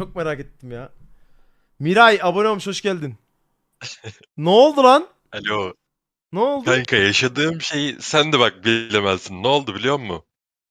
Çok merak ettim ya. Miray abone olmuş hoş geldin. ne oldu lan? Alo. Ne oldu? Kanka yaşadığım şeyi sen de bak bilemezsin. Ne oldu biliyor musun?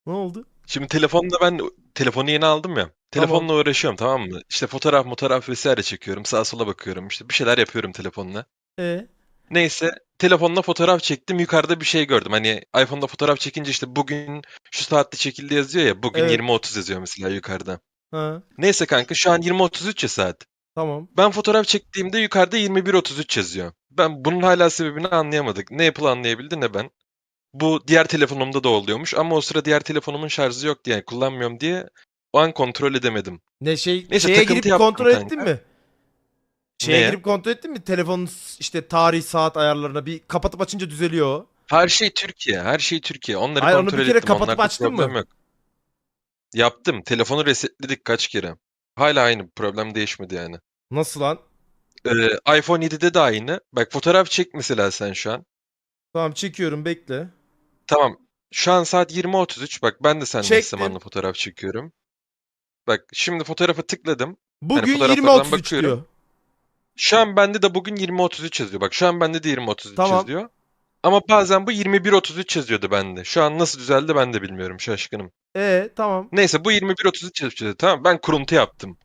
Ne oldu? Şimdi telefonda ben telefonu yeni aldım ya. Telefonla uğraşıyorum tamam mı? İşte fotoğraf fotoğraf vesaire çekiyorum. Sağa sola bakıyorum. İşte bir şeyler yapıyorum telefonla. E Neyse telefonla fotoğraf çektim. Yukarıda bir şey gördüm. Hani iPhone'da fotoğraf çekince işte bugün şu saatte çekildi yazıyor ya. Bugün Evet. 20.30 yazıyor mesela yukarıda. Ha Neyse kanka şu an 20.33 ya saat. tamam. Ben fotoğraf çektiğimde yukarıda 21.33 yazıyor. Ben bunun hala sebebini anlayamadık. Ne Apple anlayabildi ne ben. Bu diğer telefonumda da oluyormuş ama o sıra diğer telefonumun şarjı yoktu yani kullanmıyorum diye o an kontrol edemedim. Ne şey Neyse, şeye girip kontrol kanka. ettin mi? Şeye Neye? girip kontrol ettin mi? Telefonun işte tarih saat ayarlarına bir kapatıp açınca düzeliyor. o. Her şey Türkiye, her şey Türkiye. Onları Hayır, onu kontrol bir kere ettim. kapatıp Onlarda açtın mı? Yok. Yaptım. Telefonu resetledik kaç kere. Hala aynı. Problem değişmedi yani. Nasıl lan? Ee, iPhone 7'de de aynı. Bak fotoğraf çek mesela sen şu an. Tamam çekiyorum bekle. Tamam. Şu an saat 20.33. Bak ben de seninle eş Çektim. zamanlı fotoğraf çekiyorum. Bak şimdi fotoğrafa tıkladım. Bugün fotoğraflardan 20.33 bakıyorum. diyor. Şu an bende de bugün 20.33 yazıyor. Bak şu an bende de 20.33 Tamam. yazıyor. Ama bazen bu 21.33 yazıyordu bende. Şu an nasıl düzeldi ben de bilmiyorum. Şaşkınım. E tamam. Neyse bu 21.33 yazıyor. Tamam ben kuruntu yaptım.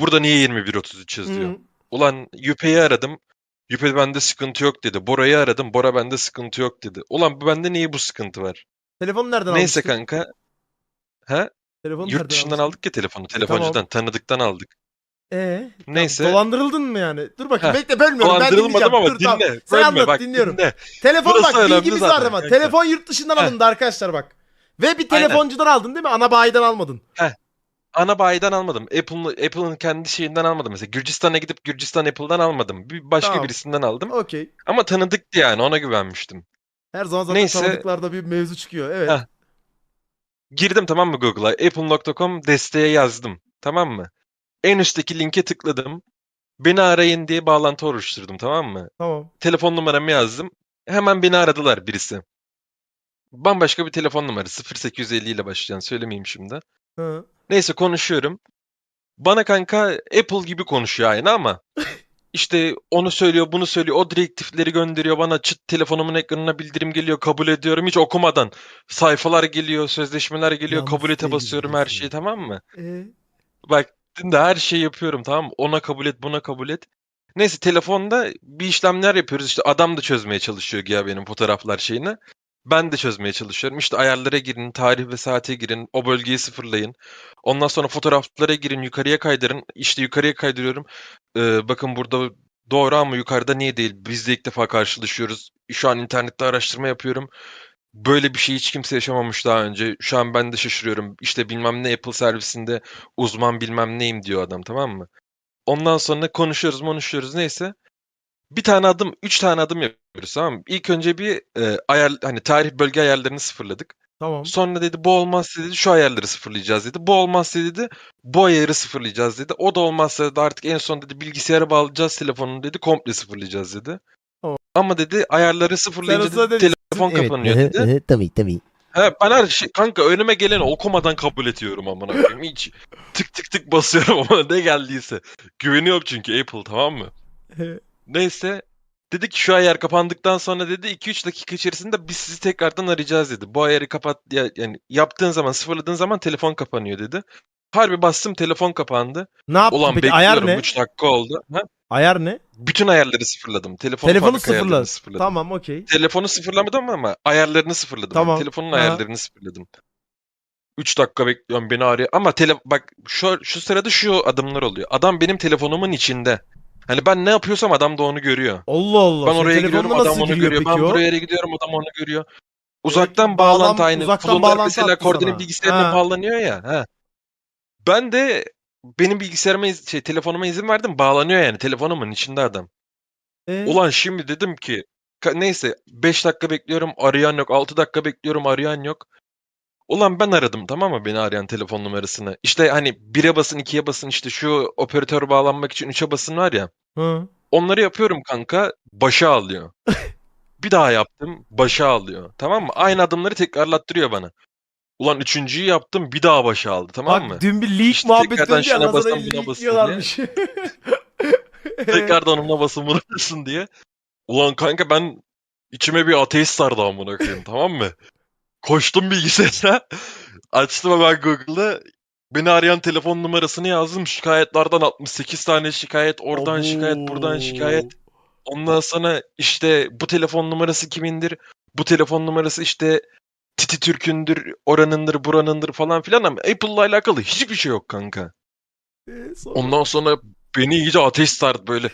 Burada niye 21.33 yazıyor? Hı. Ulan Yüpe'yi aradım. Yüpe bende sıkıntı yok dedi. Bora'yı aradım. Bora bende sıkıntı yok dedi. Ulan bu bende niye bu sıkıntı var? Telefonu nereden Neyse almıştın? kanka. He? Telefonu nereden Yurt dışından almıştın? aldık ya telefonu. Telefoncudan, tanıdıktan aldık. E Neyse. Dolandırıldın mı yani? Dur bakayım Heh, bekle bölmüyorum ben dinleyeceğim. Ama Dur, tamam. dinle. Sen bölme, anlat bak, dinliyorum. dinle. Telefon Burası bak bilgimiz var ama. Telefon yurt dışından Heh. alındı arkadaşlar bak. Ve bir Aynen. telefoncudan aldın değil mi? Ana bayiden almadın. Ana bayiden almadım. Apple'ın Apple'ın kendi şeyinden almadım. Mesela Gürcistan'a gidip Gürcistan Apple'dan almadım. Bir başka Tamam. birisinden aldım. Okey. Ama tanıdıktı yani ona güvenmiştim. Her zaman zaten Neyse. tanıdıklarda bir mevzu çıkıyor. Evet. Heh. Girdim tamam mı Google'a? Apple.com desteğe yazdım. Tamam mı? En üstteki linke tıkladım. Beni arayın diye bağlantı oluşturdum tamam mı? Tamam. Telefon numaramı yazdım. Hemen beni aradılar birisi. Bambaşka bir telefon numarası 0850 ile başlayan söylemeyeyim şimdi. Hı. Neyse konuşuyorum. Bana kanka Apple gibi konuşuyor aynı ama işte onu söylüyor, bunu söylüyor, o direktifleri gönderiyor bana çıt telefonumun ekranına bildirim geliyor, kabul ediyorum hiç okumadan. Sayfalar geliyor, sözleşmeler geliyor, Yalnız kabul ete değil basıyorum her şeyi tamam mı? E, Bak de her şeyi yapıyorum tamam? Ona kabul et, buna kabul et. Neyse telefonda bir işlemler yapıyoruz. İşte adam da çözmeye çalışıyor ya benim fotoğraflar şeyini. Ben de çözmeye çalışıyorum. İşte ayarlara girin, tarih ve saate girin, o bölgeyi sıfırlayın. Ondan sonra fotoğraflara girin, yukarıya kaydırın. İşte yukarıya kaydırıyorum. Ee, bakın burada doğru ama yukarıda niye değil? Biz de ilk defa karşılaşıyoruz. Şu an internette araştırma yapıyorum. Böyle bir şey hiç kimse yaşamamış daha önce. Şu an ben de şaşırıyorum. İşte bilmem ne Apple servisinde uzman bilmem neyim diyor adam tamam mı? Ondan sonra konuşuyoruz konuşuyoruz neyse. Bir tane adım, üç tane adım yapıyoruz tamam mı? İlk önce bir e, ayar, hani tarih bölge ayarlarını sıfırladık. tamam. Sonra dedi bu olmazsa dedi şu ayarları sıfırlayacağız dedi. Bu olmazsa dedi bu ayarı sıfırlayacağız dedi. O da olmazsa dedi artık en son dedi bilgisayara bağlayacağız telefonunu dedi komple sıfırlayacağız dedi. Ama dedi ayarları sıfırlayınca Sen dedi, telefon Evet, kapanıyor dedi. hı hı, tabii tabii. He, ben her şey kanka önüme geleni okumadan kabul ediyorum amına koyayım. Hiç tık tık tık basıyorum ama ne geldiyse. Güveniyorum çünkü Apple tamam mı? Neyse dedi ki şu ayar kapandıktan sonra dedi 2-3 dakika içerisinde biz sizi tekrardan arayacağız dedi. Bu ayarı kapat ya, yani yaptığın zaman sıfırladığın zaman telefon kapanıyor dedi. Harbi bastım telefon kapandı. ne yaptın Ulan peki? Ayar ne? 3 dakika oldu. Ha? Ayar ne? Bütün ayarları sıfırladım. Telefonu Telefonu fabrika ayarlarını sıfırla. sıfırladım. Tamam okey. Telefonu sıfırlamadım ama ayarlarını sıfırladım. Tamam. Telefonun Aha. ayarlarını sıfırladım. 3 dakika bekliyorum beni arıyor. Ama tele bak şu, şu sırada şu adımlar oluyor. Adam benim telefonumun içinde. Hani ben ne yapıyorsam adam da onu görüyor. Allah Allah. Ben oraya gidiyorum adam onu görüyor. Ben o? buraya gidiyorum adam onu görüyor. Uzaktan bağlan- bağlantı aynı. uzaktan Klonlar bağlantı mesela koordine sana. bilgisayarına Ha. bağlanıyor ya. Ha. Ben de benim bilgisayarıma iz- şey telefonuma izin verdim bağlanıyor yani telefonumun içinde adam. E, Ulan şimdi dedim ki ka- neyse 5 dakika bekliyorum arayan yok. 6 dakika bekliyorum arayan yok. Ulan ben aradım tamam mı beni arayan telefon numarasını. İşte hani 1'e basın 2'ye basın işte şu operatör bağlanmak için 3'e basın var ya. Hı. Onları yapıyorum kanka başa alıyor. bir daha yaptım başa alıyor. Tamam mı? Aynı adımları tekrarlattırıyor bana. Ulan üçüncüyü yaptım bir daha başa aldı tamam Bak mı? dün bir leak İşte tekrardan döndü ya buna leak basın diyorlarmış. Tekrardan onunla basın bunu basın diye. Ulan kanka ben içime bir ateist sardı amına koyayım tamam mı? Koştum bilgisayara. Açtım hemen Google'da. Beni arayan telefon numarasını yazdım. Şikayetlerden 68 tane şikayet. Oradan şikayet, buradan şikayet. Ondan sonra işte bu telefon numarası kimindir? Bu telefon numarası işte Titi Türk'ündür, oranındır, buranındır falan filan ama Apple'la alakalı hiçbir şey yok kanka. Ee, sonra- Ondan sonra beni iyice ateş sardı böyle.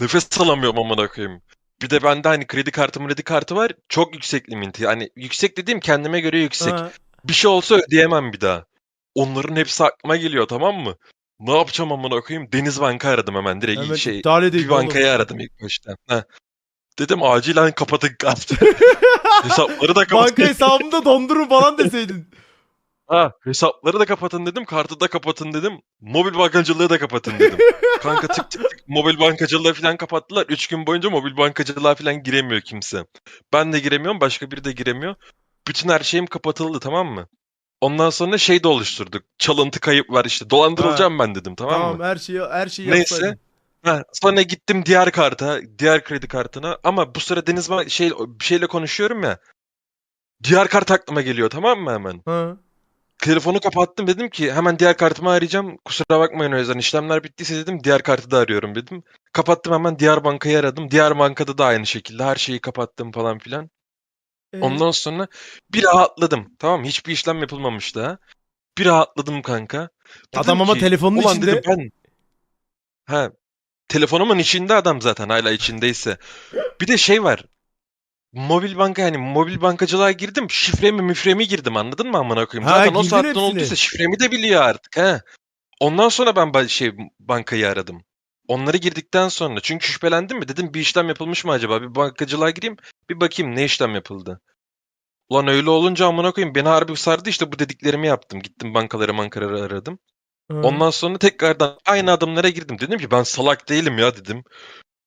Nefes alamıyorum amına koyayım. Bir de bende hani kredi kartı kredi kartı var. Çok yüksek limiti. Hani yüksek dediğim kendime göre yüksek. Ha. Bir şey olsa ödeyemem bir daha. Onların hepsi aklıma geliyor tamam mı? Ne yapacağım amına koyayım? Deniz Banka aradım hemen direkt Hemen şey. Bir bankayı aradım ilk başta. Ha. Dedim acilen kapatın kartı. Hesapları da kapatın. Banka hesabımı da dondurun falan deseydin. Ha, hesapları da kapatın dedim, kartı da kapatın dedim, mobil bankacılığı da kapatın dedim. Kanka tık tık tık mobil bankacılığı falan kapattılar. 3 gün boyunca mobil bankacılığa falan giremiyor kimse. Ben de giremiyorum, başka biri de giremiyor. Bütün her şeyim kapatıldı tamam mı? Ondan sonra şey de oluşturduk. Çalıntı kayıp var işte. Dolandırılacağım ben dedim tamam, Tamam, mı? her şeyi her şeyi Neyse. yapsaydın. Ha, sonra gittim diğer karta, diğer kredi kartına ama bu sıra Deniz şey bir şeyle konuşuyorum ya. Diğer kart aklıma geliyor tamam mı hemen? Ha. Telefonu kapattım dedim ki hemen diğer kartımı arayacağım. Kusura bakmayın o yüzden işlemler bittiyse dedim diğer kartı da arıyorum dedim. Kapattım hemen diğer bankayı aradım. Diğer bankada da aynı şekilde her şeyi kapattım falan filan. Ee, Ondan sonra bir rahatladım. Tamam mı? Hiçbir işlem yapılmamış daha. Bir rahatladım kanka. Dedim Adam ama ki, telefonun içinde. dedim ben. Ha. Telefonumun içinde adam zaten hala içindeyse. Bir de şey var. Mobil banka hani mobil bankacılığa girdim. Şifremi müfremi girdim anladın mı amına koyayım? Ha, Zaten o saatten hepsini. olduysa şifremi de biliyor artık ha. Ondan sonra ben şey bankayı aradım. Onları girdikten sonra çünkü şüphelendim mi dedim bir işlem yapılmış mı acaba? Bir bankacılığa gireyim bir bakayım ne işlem yapıldı. Ulan öyle olunca amına koyayım beni harbi sardı işte bu dediklerimi yaptım. Gittim bankaları mankaları aradım. Ha. Ondan sonra tekrardan aynı adımlara girdim. Dedim ki ben salak değilim ya dedim.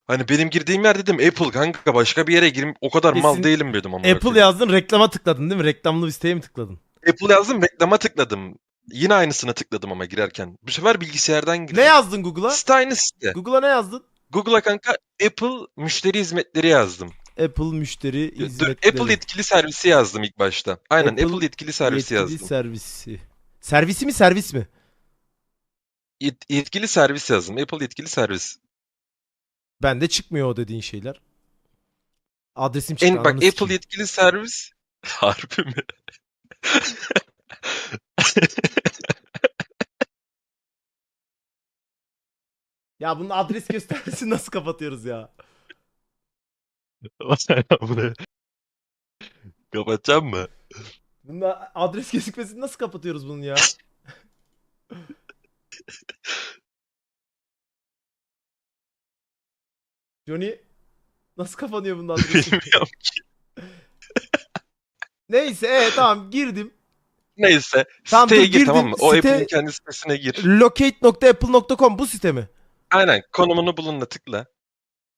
Hani benim girdiğim yer dedim Apple kanka başka bir yere girim o kadar mal Kesin değilim dedim ama. Apple yazdın reklama tıkladın değil mi? Reklamlı bir siteye mi tıkladın? Apple yazdım reklama tıkladım. Yine aynısına tıkladım ama girerken. Bu sefer bilgisayardan girdim. Ne yazdın Google'a? Site aynı site. Google'a ne yazdın? Google'a kanka Apple müşteri hizmetleri yazdım. Apple müşteri hizmetleri. Apple yetkili servisi yazdım ilk başta. Aynen Apple Apple, yetkili servisi yetkili yazdım. servisi. Servisi mi servis mi? Yet- yetkili servis yazdım. Apple yetkili servis. Bende çıkmıyor o dediğin şeyler. Adresim çıktı. En bak Apple yetkili servis harbi mi? Ya bunun adres göstermesini nasıl kapatıyoruz ya? Bunu kapatacağım mı? Bunun adres gözükmesini nasıl kapatıyoruz bunun ya? Johnny nasıl kapanıyor adresi? Bilmiyorum. Neyse evet tamam girdim. Neyse. Tamam, siteye dur, gir tamam girdim. mı? O Site- Apple'in kendi sitesine gir. Locate.apple.com bu site mi? Aynen konumunu bulunla tıkla.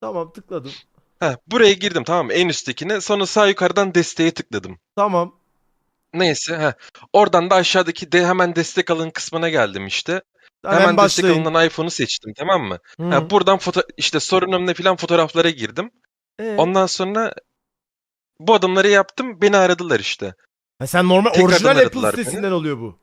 Tamam tıkladım. Heh, buraya girdim tamam mı? En üsttekine. Sonra sağ yukarıdan desteğe tıkladım. Tamam. Neyse. Heh. Oradan da aşağıdaki de hemen destek alın kısmına geldim işte. Hemen, Hemen, destek başlayın. iPhone'u seçtim tamam mı? Hı. Ha, buradan foto işte sorunum ne filan fotoğraflara girdim. Ee? Ondan sonra bu adımları yaptım. Beni aradılar işte. Ha, sen normal Tekrardan orijinal Apple aradılar beni. sitesinden oluyor bu.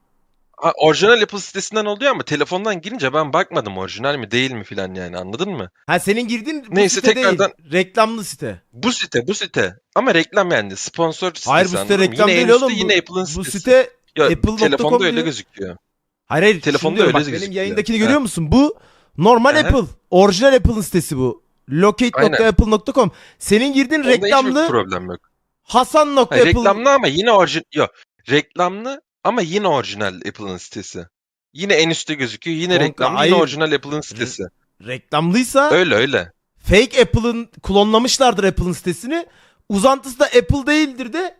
Ha, orijinal Apple sitesinden oluyor ama telefondan girince ben bakmadım orijinal mi değil mi filan yani anladın mı? Ha senin girdiğin bu Neyse, site tekrardan- değil. Reklamlı site. Bu site bu site ama reklam yani sponsor sitesi Hayır bu site anladın mı? reklam yine en değil üstte oğlum. Yine Apple'ın bu sitesi. site Ya, Apple.com telefonda öyle diyor. gözüküyor. Hayır hayır. Telefonda öyle bak, benim yayındakini görüyor musun? Bu normal Aha. Apple. Orijinal Apple'ın sitesi bu. Locate.apple.com. Senin girdiğin Onda reklamlı problem yok. Hasan.apple. Hayır, reklamlı ama yine orijinal yok. Reklamlı ama yine orijinal Apple'ın sitesi. Yine en üstte gözüküyor. Yine Kanka, reklamlı hayır. yine orijinal Apple'ın sitesi. Reklamlıysa Öyle öyle. fake Apple'ın klonlamışlardır Apple'ın sitesini. Uzantısı da Apple değildir de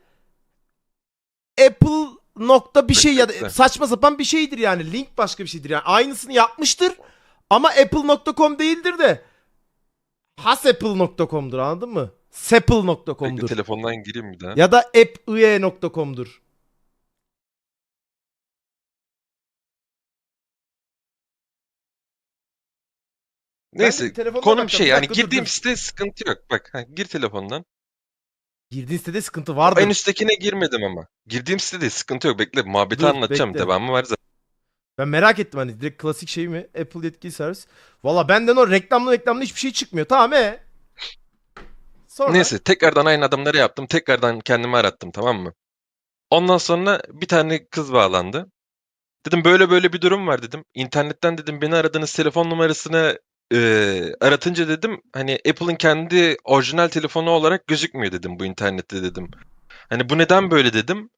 Apple nokta bir şey ya da saçma sapan bir şeydir yani. Link başka bir şeydir yani. Aynısını yapmıştır ama apple.com değildir de hasapple.com'dur anladın mı? Apple.com'dur. telefondan gireyim bir daha. Ya da appie.com'dur. Neyse konum şey yani girdiğim site sıkıntı yok. Bak gir telefondan. Girdiğin sitede sıkıntı vardır. En üsttekine girmedim ama. Girdiğim sitede sıkıntı yok. Bekle muhabbeti Dur, anlatacağım. bekle. Devamı var zaten. Ben merak ettim hani direkt klasik şey mi? Apple yetkili servis. Valla benden o reklamlı reklamlı hiçbir şey çıkmıyor. Tamam e. Sonra. Neyse tekrardan aynı adımları yaptım. Tekrardan kendimi arattım tamam mı? Ondan sonra bir tane kız bağlandı. Dedim böyle böyle bir durum var dedim. İnternetten dedim beni aradığınız telefon numarasını eee, aratınca dedim hani Apple'ın kendi orijinal telefonu olarak gözükmüyor dedim bu internette dedim. Hani bu neden böyle dedim.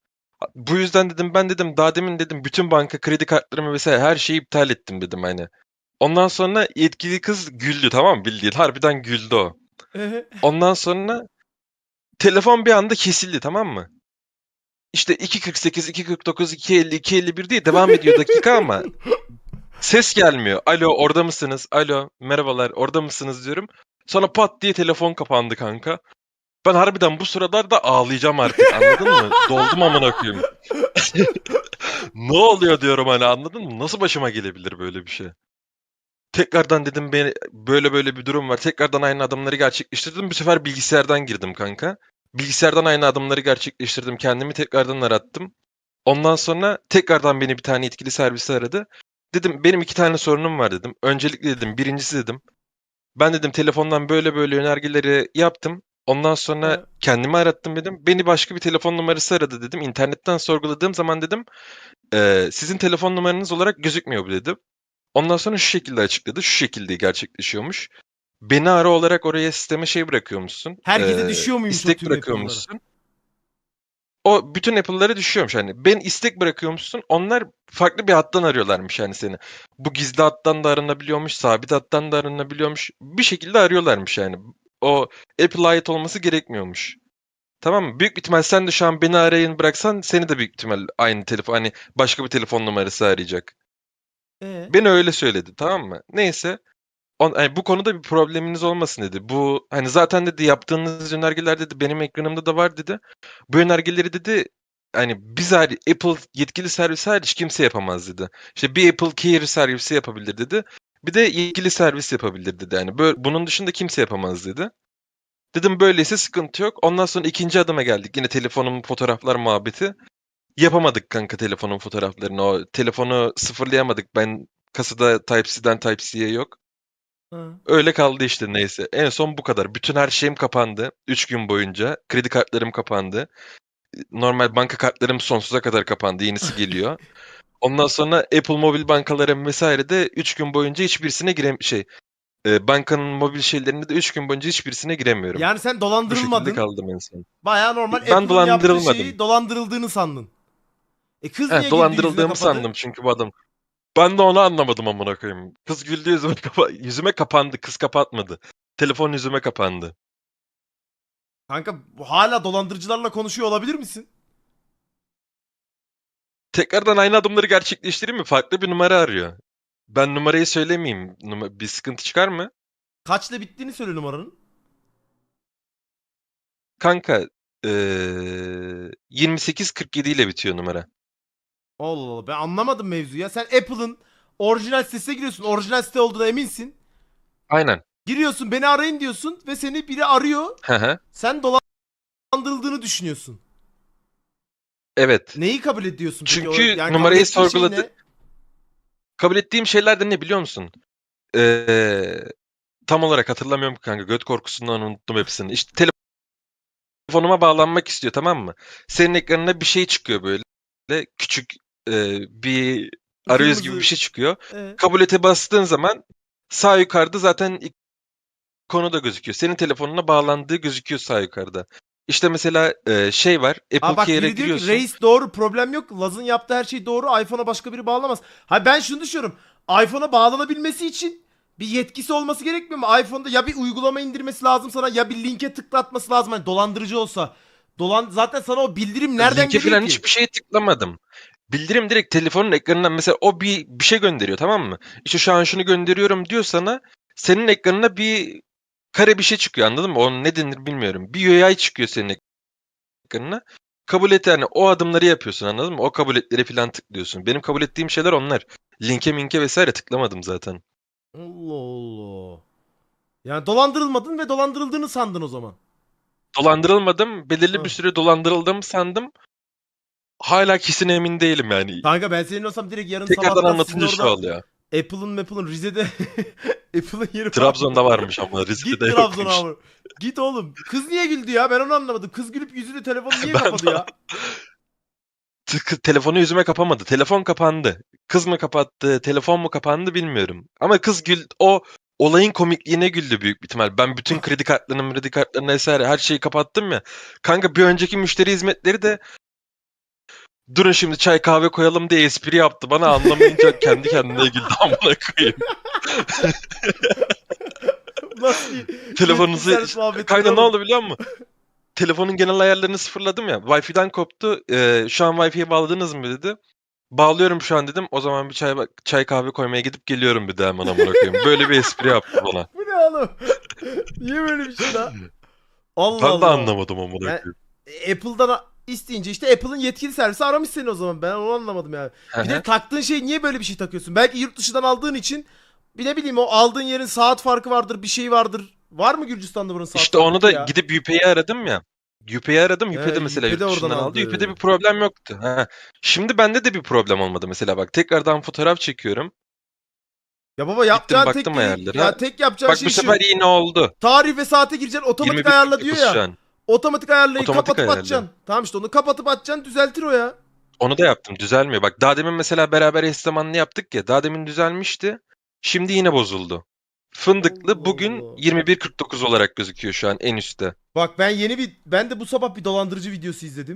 Bu yüzden dedim ben dedim daha demin dedim bütün banka kredi kartlarımı vesaire her şeyi iptal ettim dedim hani. Ondan sonra yetkili kız güldü tamam mı bildiğin harbiden güldü o. Ondan sonra telefon bir anda kesildi tamam mı? İşte 2.48, 2.49, 2.50, 2.51 diye devam ediyor dakika ama ses gelmiyor. Alo orada mısınız? Alo merhabalar orada mısınız diyorum. Sonra pat diye telefon kapandı kanka. Ben harbiden bu sıralarda ağlayacağım artık anladın mı? Doldum amına koyayım. ne oluyor diyorum hani anladın mı? Nasıl başıma gelebilir böyle bir şey? Tekrardan dedim beni böyle böyle bir durum var. Tekrardan aynı adımları gerçekleştirdim. Bu sefer bilgisayardan girdim kanka. Bilgisayardan aynı adımları gerçekleştirdim. Kendimi tekrardan arattım. Ondan sonra tekrardan beni bir tane yetkili servisi aradı. Dedim benim iki tane sorunum var dedim. Öncelikle dedim birincisi dedim. Ben dedim telefondan böyle böyle önergeleri yaptım. Ondan sonra Evet. kendimi arattım dedim. Beni başka bir telefon numarası aradı dedim. İnternetten sorguladığım zaman dedim "Eee, sizin telefon numaranız olarak gözükmüyor bu dedim. Ondan sonra şu şekilde açıkladı. Şu şekilde gerçekleşiyormuş. Beni ara olarak oraya sisteme şey bırakıyormuşsun. Herkese eee, düşüyor muymuş o istek bırakıyormuşsun. O bütün Apple'lara düşüyormuş hani. Ben istek bırakıyormuşsun. Onlar farklı bir hattan arıyorlarmış yani seni. Bu gizli hattan da aranabiliyormuş, sabit hattan da aranabiliyormuş. Bir şekilde arıyorlarmış yani. O Apple'a ait olması gerekmiyormuş. Tamam mı? Büyük bir ihtimal sen de şu an beni arayın bıraksan seni de büyük ihtimal aynı telefon hani başka bir telefon numarası arayacak. Ee? Beni öyle söyledi tamam mı? Neyse. On, hani bu konuda bir probleminiz olmasın dedi. Bu hani zaten dedi yaptığınız önergeler dedi benim ekranımda da var dedi. Bu önergeleri dedi hani biz hariç Apple yetkili servisi hariç kimse yapamaz dedi. İşte bir Apple Care servisi yapabilir dedi. Bir de yetkili servis yapabilir dedi. Yani böyle, bunun dışında kimse yapamaz dedi. Dedim böyleyse sıkıntı yok. Ondan sonra ikinci adıma geldik. Yine telefonun fotoğraflar muhabbeti. Yapamadık kanka telefonun fotoğraflarını. O telefonu sıfırlayamadık. Ben kasada Type-C'den Type-C'ye yok. Ha. Öyle kaldı işte neyse. En son bu kadar. Bütün her şeyim kapandı. 3 gün boyunca. Kredi kartlarım kapandı. Normal banka kartlarım sonsuza kadar kapandı. Yenisi geliyor. Ondan sonra Apple mobil bankalarım vesaire de 3 gün boyunca hiçbirisine girem şey. e, bankanın mobil şeylerinde de 3 gün boyunca hiçbirisine giremiyorum. Yani sen bu şekilde dolandırılmadın. kaldım en son. Baya normal Ben Apple'ın yaptığı dolandırılmadım. şeyi dolandırıldığını sandın. E kız niye girdi dolandırıldığımı kapadı? sandım çünkü bu adam. Ben de onu anlamadım amına koyayım. Kız güldü yüzüme, kapa yüzüme kapandı. Kız kapatmadı. Telefon yüzüme kapandı. Kanka hala dolandırıcılarla konuşuyor olabilir misin? Tekrardan aynı adımları gerçekleştireyim mi? Farklı bir numara arıyor. Ben numarayı söylemeyeyim. Numa- bir sıkıntı çıkar mı? Kaçla bittiğini söyle numaranın. Kanka eee 2847 ile bitiyor numara. Allah Allah ben anlamadım mevzuyu ya. Sen Apple'ın orijinal sitesine giriyorsun. Orijinal site olduğuna eminsin. Aynen. Giriyorsun beni arayın diyorsun ve seni biri arıyor. Hı hı. Sen dolandırıldığını düşünüyorsun. Evet. Neyi kabul ediyorsun peki? Çünkü o, yani kabul numarayı ettiğin şey sorguladı- ne? Kabul ettiğim şeyler de ne biliyor musun? Eee, tam olarak hatırlamıyorum kanka. Göt korkusundan unuttum hepsini. İşte telefonuma bağlanmak istiyor tamam mı? Senin ekranına bir şey çıkıyor böyle. Küçük eee, bir arayüz gibi bir şey çıkıyor. Ee, Kabul ete bastığın zaman sağ yukarıda zaten konu da gözüküyor. Senin telefonuna bağlandığı gözüküyor sağ yukarıda. İşte mesela e, şey var. Apple Aa bak Care'e diyor ki giriyorsun. reis doğru problem yok. Laz'ın yaptığı her şey doğru. iPhone'a başka biri bağlamaz. Ha ben şunu düşünüyorum. iPhone'a bağlanabilmesi için bir yetkisi olması gerekmiyor mu? iPhone'da ya bir uygulama indirmesi lazım sana ya bir linke tıklatması lazım. Hani dolandırıcı olsa. Dolan zaten sana o bildirim nereden Linke geliyor falan ki? hiçbir şeye tıklamadım. Bildirim direkt telefonun ekranından mesela o bir bir şey gönderiyor tamam mı? İşte şu an şunu gönderiyorum diyor sana. Senin ekranına bir kare bir şey çıkıyor anladın mı? O ne denir bilmiyorum. Bir UI çıkıyor senin ekranına. Kabul et yani o adımları yapıyorsun anladın mı? O kabul etleri falan tıklıyorsun. Benim kabul ettiğim şeyler onlar. Linke minke vesaire tıklamadım zaten. Allah Allah. Yani dolandırılmadın ve dolandırıldığını sandın o zaman. Dolandırılmadım. Belirli Hı. bir süre dolandırıldım sandım. Hala kesin emin değilim yani. Kanka ben senin olsam direkt yarın Tekrardan sabahtan anlatınca şu orada oluyor. Apple'ın Apple'ın Rize'de Apple'ın yeri var. Trabzon'da varmış ama Git Rize'de Trabzon'a yokmuş. abi. Git oğlum. Kız niye güldü ya? Ben onu anlamadım. Kız gülüp yüzünü telefonu niye Ben kapadı ya? Tık- telefonu yüzüme kapamadı. Telefon kapandı. Kız mı kapattı, telefon mu kapandı bilmiyorum. Ama kız gül o olayın komikliğine güldü büyük bir ihtimal. Ben bütün kredi kartlarını, kredi kartlarını vesaire her şeyi kapattım ya. Kanka bir önceki müşteri hizmetleri de durun şimdi çay kahve koyalım diye espri yaptı. Bana anlamayınca kendi kendine güldü amına koyayım. Nasıl Telefonunuzu- Kanka ne oldu biliyor musun? Telefonun genel ayarlarını sıfırladım ya. Wi-Fi'den koptu. Ee, şu an Wi-Fi'ye bağladınız mı dedi. Bağlıyorum şu an dedim. O zaman bir çay çay kahve koymaya gidip geliyorum bir de hemen amına koyayım. Böyle bir espri yaptı bana. Bu ne oğlum? niye böyle bir şey lan? Allah Ben de Allah. anlamadım amına koyayım. Apple'dan isteyince işte Apple'ın yetkili servisi aramış seni o zaman. Ben onu anlamadım yani. Bir de taktığın şey niye böyle bir şey takıyorsun? Belki yurt dışından aldığın için bir ne bileyim o aldığın yerin saat farkı vardır, bir şey vardır. Var mı Gürcistan'da bunun saat işte onu farkı da ya? gidip UP'yi aradım ya. UP'yi aradım. He, UP'de mesela UP'de yurt dışından oradan aldı. aldı. UP'de bir problem yoktu. Ha. Şimdi bende de bir problem olmadı mesela bak. Tekrardan fotoğraf çekiyorum. Ya baba yapacağın tek baktım değil- ayarlara. ya tek yapacağın Bak şey bu şu. sefer yine oldu. Tarih ve saate gireceksin otomatik 21.49 ayarla diyor ya. şu an. Otomatik ayarlayı Otomatik kapatıp ayarla. atacaksın. Tamam işte onu kapatıp atacaksın düzeltir o ya. Onu da yaptım. Düzelmiyor. Bak daha demin mesela beraber eş zamanlı yaptık ya. Daha demin düzelmişti. Şimdi yine bozuldu. Fındıklı Allah bugün Allah. 21.49 olarak gözüküyor şu an en üstte. Bak ben yeni bir ben de bu sabah bir dolandırıcı videosu izledim.